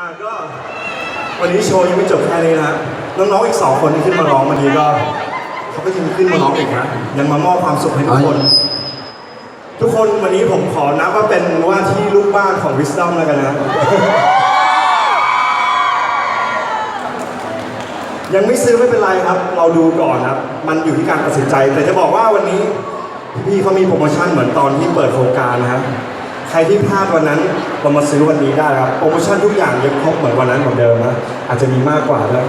อะก็วันนี้โชว์ยังไม่จบแค่นี้นะฮะน้องๆอีกสองคนที่ขึ้นมาร้องวันนี้ก็เขาก็ยังขึ้นมาร้องอีกนะยังมามอบความสุขให้ทุกคน ทุกคนวันนี้ผมขอนับว่าเป็นว่าที่ลูกบ้านของ Wisdom แล้วกันนะ ยังไม่ซื้อไม่เป็นไรครับ เราดูก่อนครับ มันอยู่ที่การตัดสินใจ แต่จะบอกว่าวันนี้พี่เขามีโปรโมชั่นเหมือนตอนที่เปิดโครงการนะครับ ใครที่พลาดวันนั้นเรามาซื้อวันนี้ได้ครับโปรโมชั่นทุกอย่างยังครบเหมือนวันนั้นเหมือนเดิมนะอาจจะมีมากกว่าแล้ว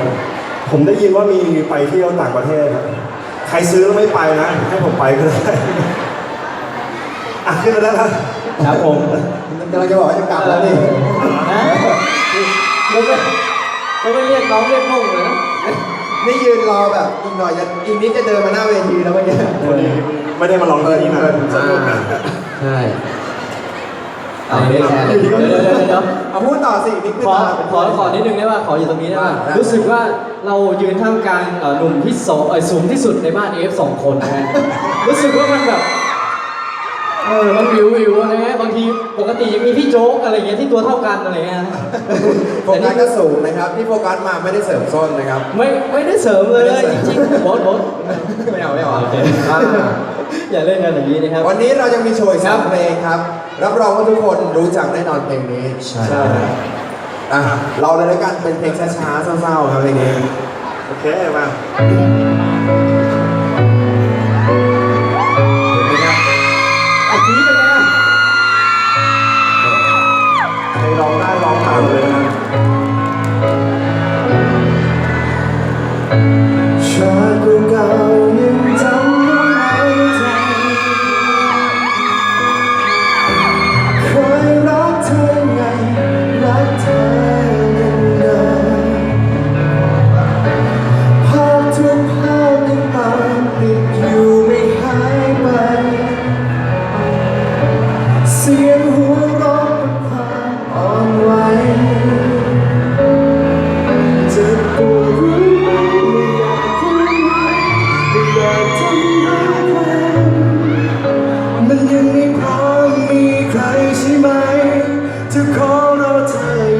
ผมได้ยินว่ามีไปเที่ยวต่างประเทศครับใครซื้อแล้วไม่ไปนะ ให้ผมไปก็ได้อะขึ้นมาแล้วครับครับผมกำลังจะบอกว่าจะกลับแล้วนี่นะแล้วก็แล้วก็เรียกน้องเรียกนุ่งเลยนะนี่ยืนรอแบบอีกหน่อยจะอีกนิดจะเดินมาหน้าเวทีแล้วเมื่อกี้วันนี้ไม่ได้มาลองที่นี่นะสนุกนะใช่ เอาเรียกแทนเดี๋ยวเดี๋ยวเดี๋ยวเดี๋ยวเอาพูดต่อสิอีกนิดขึ้นขอมาขอขอนิดนึงได้ป่ะขออยู่ตรงนี้ได้ป่ะได้รู้สึกว่าเรายืนท่ามกลางเอ่อหนุ่มที่โสเอ่อสูงที่สุดในบ้าน F สองคนนะฮะรู้สึกว่ามันแบบเออมันวิววิวอะไรเงี้ยบางทีปกติยังมีพี่โจ๊กอะไรเงี้ยที่ตัวเท่ากันอะไรเงี้ยโฟกัสก็สูงนะครับที่โฟกัสมาไม่ได้เสริมส้นนะครับ ไม่ไม่ได้เสริมเลยไม่ได้เสริมจริงๆบอสบอสไม่เอาไม่เอาโอเค อ่าอย่าเล่นกันอย่างนี้นะครับ วันนี้เรายังมีโชว์อีกสครัอบงเพลงครับ รับรองว่าทุกคนรู้จักแน่นอนเพลงนี้ใช่ อะเราเลยแล้วกันเป็นเพลงช้าๆเศร้าๆครับเพลงนี้โอเคมาเห็นไหมครับอะทีนี้เป็นไงอะใครร้องได้ร้องตามเลย ขอ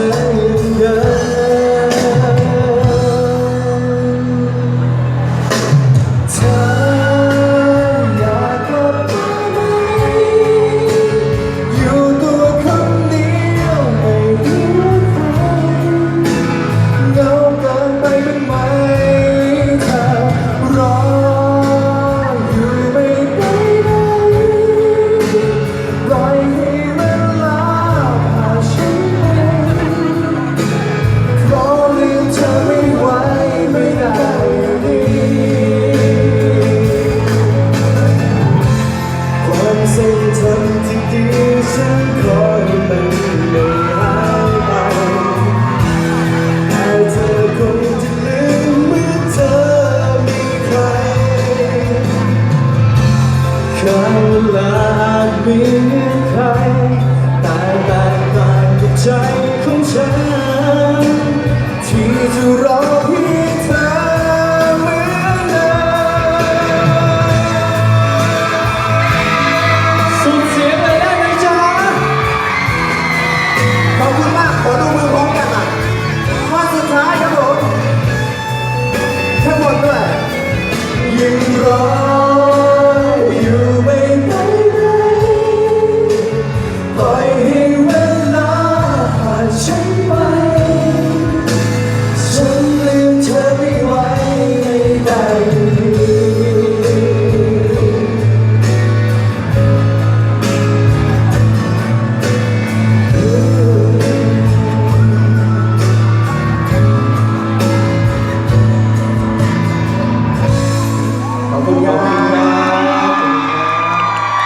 รอ และอาจมีใครแต่แตกต่างกับใจของฉัน ที่จะรอพียเธอเหมือนเดิมสุดเสียงเลได้ไหมจ๊ะขอบคุณมากขอดูมือพร้อมกันหน่อข้อสุดท้ายครับผมทั้งหมดด้ยยิ่งรอ อบคุณครับ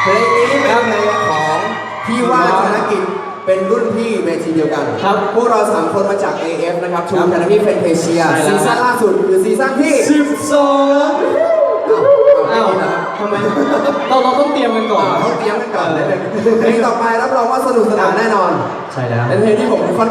เพลงนี้เป็นเพลงของพี่ว่านธนกิจเป็นรุ่นพี่เวทีเดียวกันครับพวกเราสามคนมาจาก AF นะครับชูแคนามีเฟนเทเชียใช่แล้วซีซั่นล่าสุดคือซีซั่นที่สิบสองอ้าอ้าววไม่ได้นะทำไมเราเราต้องเตรียมกันก่อนเขาเตรียมกันก่อนเลยเพลงต่อไปรับรองว่าสนุกสนานแน่นอน ใช่แล้วเป็นเพลงที่ผมค่อน